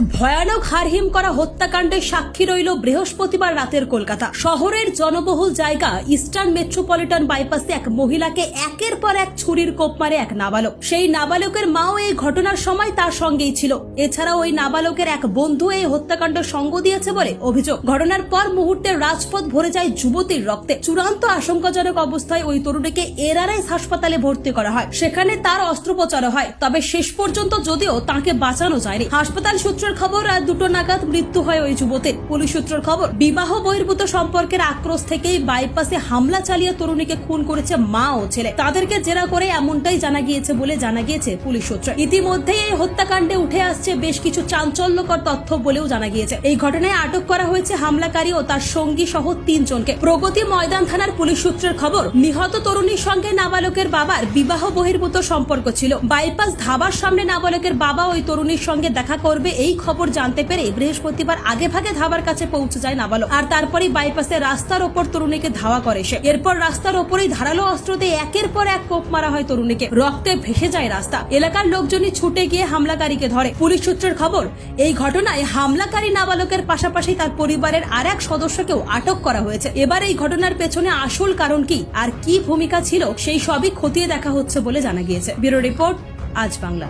ভয়ানক হারহিম করা হত্যাকাণ্ডের সাক্ষী রইল বৃহস্পতিবার রাতের কলকাতা। শহরের জনবহুল জায়গা ইস্টার্ন মেট্রোপলিটন বাইপাসে এক মহিলাকে একের পর এক ছুরির কোপ মারে এক নাবালক। সেই নাবালকের মাও এই ঘটনার সময় তার সঙ্গেই ছিল। এছাড়াও ওই নাবালকের এক বন্ধু এই হত্যাকাণ্ড সঙ্গ দিয়েছে বলে অভিযোগ। ঘটনার পর মুহূর্তে রাজপথ ভরে যায় যুবতীর রক্তে। চূড়ান্ত আশঙ্কাজনক অবস্থায় ওই তরুণীকে এরারাইস হাসপাতালে ভর্তি করা হয়। সেখানে তার অস্ত্রোপচার হয়। তবে শেষ পর্যন্ত যদিও তাকে বাঁচানো যায়নি। হাসপাতাল সূত্রের খবর রাত দুটো নাগাদ মৃত্যু হয় ওই যুবতীর। পুলিশ সূত্রের খবর, বিবাহ বহির্ভূত সম্পর্কের আক্রোশ থেকেই বাইপাসে হামলা চালিয়ে তরুণীকে খুন করেছে মা ও ছেলে। তাদেরকে জেরা করে এমনটাই জানা গিয়েছে বলে জানা গিয়েছে পুলিশ সূত্রে। ইতিমধ্যেই এই হত্যাকাণ্ডে উঠে আসছে বেশ কিছু চাঞ্চল্যকর তথ্য বলেও জানা গিয়েছে। এই ঘটনায় আটক করা হয়েছে হামলাকারী ও তার সঙ্গী সহ তিনজনকে। প্রগতি ময়দান থানার পুলিশ সূত্রের খবর, নিহত তরুণীর সঙ্গে নাবালকের বাবার বিবাহ বহির্ভূত সম্পর্ক ছিল। বাইপাস ধাবার সামনে নাবালকের বাবা ওই তরুণীর সঙ্গে দেখা করবে এই খবর জানতে পেরে বৃহস্পতিবার আগে ভাগে ধাবার কাছে পৌঁছে যায় নাবালক। আর তারপরেই বাইপাসে রাস্তার ওপর তরুণীকে ধাওয়া করে সে। এরপর রাস্তার ওপরেই ধারালো অস্ত্র দিয়ে একের পর এক কোপ মারা হয় তরুণীকে। রক্তে ভেসে যায় রাস্তা। এলাকার লোকজনই ছুটে গিয়ে হামলাকারীকে ধরে। পুলিশ সূত্রের খবর, এই ঘটনায় হামলাকারী নাবালকের পাশাপাশি তার পরিবারের আর এক সদস্যকেও আটক করা হয়েছে। এবার এই ঘটনার পেছনে আসল কারণ কি আর কি ভূমিকা ছিল, সেই সবই খতিয়ে দেখা হচ্ছে বলে জানা গিয়েছে। ব্যুরো রিপোর্ট, আজ বাংলা।